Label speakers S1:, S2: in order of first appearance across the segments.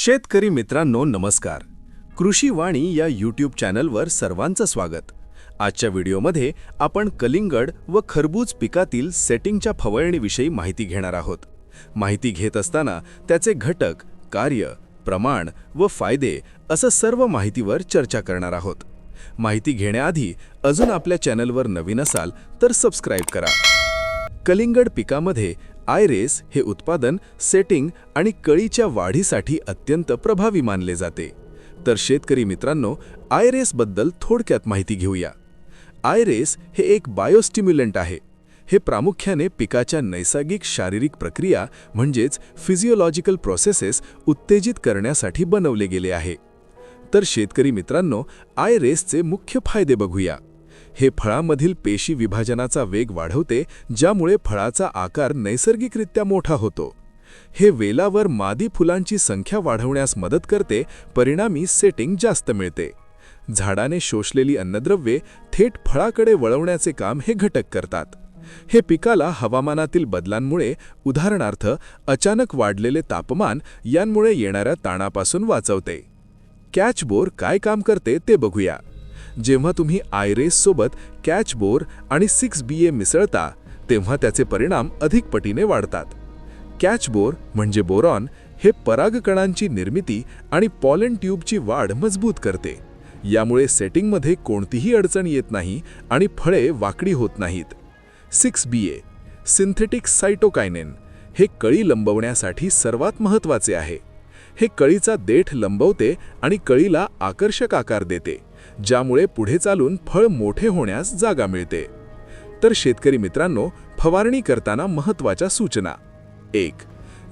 S1: शेतकरी मित्रांनो नमस्कार. कृषी वाणी या यूट्यूब चॅनलवर सर्वांचं स्वागत. आजच्या व्हिडिओमध्ये आपण कलिंगड व खरबूज पिकातील सेटिंगच्या फवारणीविषयी माहिती घेणार आहोत. माहिती घेत असताना त्याचे घटक कार्य प्रमाण व फायदे असं सर्व माहितीवर चर्चा करणार आहोत. माहिती घेण्याआधी अजून आपल्या चॅनलवर नवीन असाल तर सबस्क्राईब करा. कलिंगड पिकामध्ये आयरेस हे उत्पादन सेटिंग आणि कळीच्या वाढीसाठी अत्यंत प्रभावी मानले जाते. तर शेतकरी मित्रांनो आयरेसबद्दल थोडक्यात माहिती घेऊया. आयरेस हे एक बायोस्टिम्युलंट आहे. हे प्रामुख्याने पिकाच्या नैसर्गिक शारीरिक प्रक्रिया म्हणजेच फिजिओलॉजिकल प्रोसेसेस उत्तेजित करण्यासाठी बनवले गेले आहे. तर शेतकरी मित्रांनो आयरेसचे मुख्य फायदे बघूया. हे फळामधील पेशी विभाजनाचा वेग वाढवते ज्यामुळे फळाचा आकार नैसर्गिकरित्या मोठा होतो. हे वेलावर मादी फुलांची संख्या वाढवण्यास मदत करते परिणामी सेटिंग जास्त मिळते. झाडाने शोषलेली अन्नद्रव्ये थेट फळाकडे वळवण्याचे काम हे घटक करतात. हे पिकाला हवामानातील बदलांमुळे उदाहरणार्थ अचानक वाढलेले तापमान यांमुळे येणाऱ्या ताणापासून वाचवते. कॅचबोर काय काम करते ते बघूया. जेव्हा तुम्ही आयरेससोबत कॅचबोर आणि सिक्स बी ए मिसळता तेव्हा त्याचे परिणाम अधिक पटीने वाढतात. कॅचबोर म्हणजे बोरॉन हे परागकणांची निर्मिती आणि पॉलन ट्यूबची वाढ मजबूत करते. यामुळे सेटिंगमध्ये कोणतीही अडचण येत नाही आणि फळे वाकडी होत नाहीत. सिक्स बी ए सिंथेटिक सायटोकायनेन हे कळी लंबवण्यासाठी सर्वात महत्त्वाचे आहे. हे कळीचा देठ लंबवते आणि कळीला आकर्षक आकार देते ज्यामुळे पुढे चालून फळ मोठे होण्यास जागा मिळते. तर शेतकरी मित्रांनो फवारणी करताना महत्त्वाच्या सूचना. एक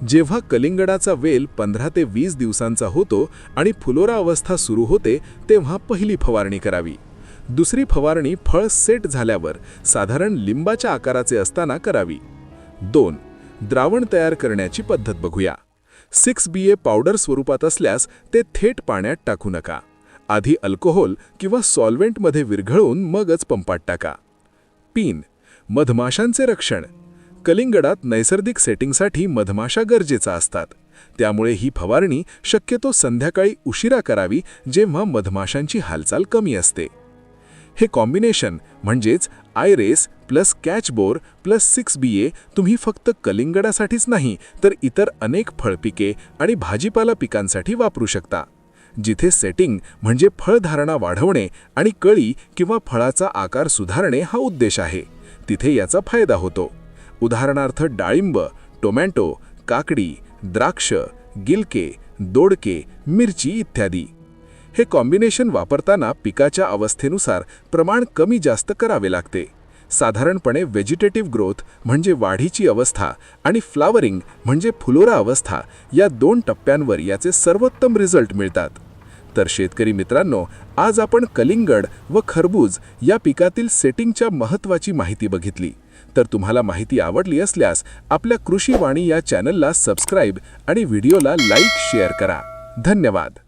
S1: जेव्हा कलिंगडाचा वेल पंधरा ते वीस दिवसांचा होतो आणि फुलोरा अवस्था सुरू होते तेव्हा पहिली फवारणी करावी. दुसरी फवारणी फळ सेट झाल्यावर साधारण लिंबाच्या आकाराचे असताना करावी. दोन द्रावण तयार करण्याची पद्धत बघूया. सिक्स बी ए पावडर स्वरूपात असल्यास ते थेट पाण्यात टाकू नका. आधी अल्कोहोल किंवा सॉल्वेंटमध्ये विरघळून मगच पंपात टाका. पीन मधमाशांचे रक्षण. कलिंगडात नैसर्गिक सेटिंगसाठी मधमाशा गरजेचा असतात. त्यामुळे ही फवारणी शक्यतो संध्याकाळी उशिरा करावी जेव्हा मधमाशांची हालचाल कमी असते. हे कॉम्बिनेशन म्हणजेच आयरेस plus कॅचबोर plus six B A तुम्ही फक्त कलिंगडासाठीच नाही तर इतर अनेक फळपिके आणि भाजीपाला पिकांसाठी वापरू शकता. जिथे सेटिंग म्हणजे फळधारणा वाढवणे आणि कळी किंवा फळाचा आकार सुधारणे हा उद्देश आहे. तिथे याचा फायदा होतो. उदाहरणार्थ डाळिंब टोमॅटो काकडी द्राक्ष गिलके दोडके मिरची इत्यादी. हे कॉम्बिनेशन वापरताना पिकाच्या अवस्थेनुसार प्रमाण कमी जास्त करावे लागते. साधारणपणे व्हेजिटेटिव्ह ग्रोथ म्हणजे वाढीची अवस्था आणि फ्लावरिंग म्हणजे फुलोरा अवस्था या दोन टप्प्यांवर याचे सर्वोत्तम रिझल्ट मिळतात. तर शेतकरी मित्रांनो आज आपण कलिंगड व खरबूज या पिकातील सेटिंगच्या महत्त्वाची माहिती बघितली. तर तुम्हाला माहिती आवडली असल्यास आपल्या कृषीवाणी या चॅनलला सबस्क्राईब आणि व्हिडिओला लाईक शेअर करा. धन्यवाद!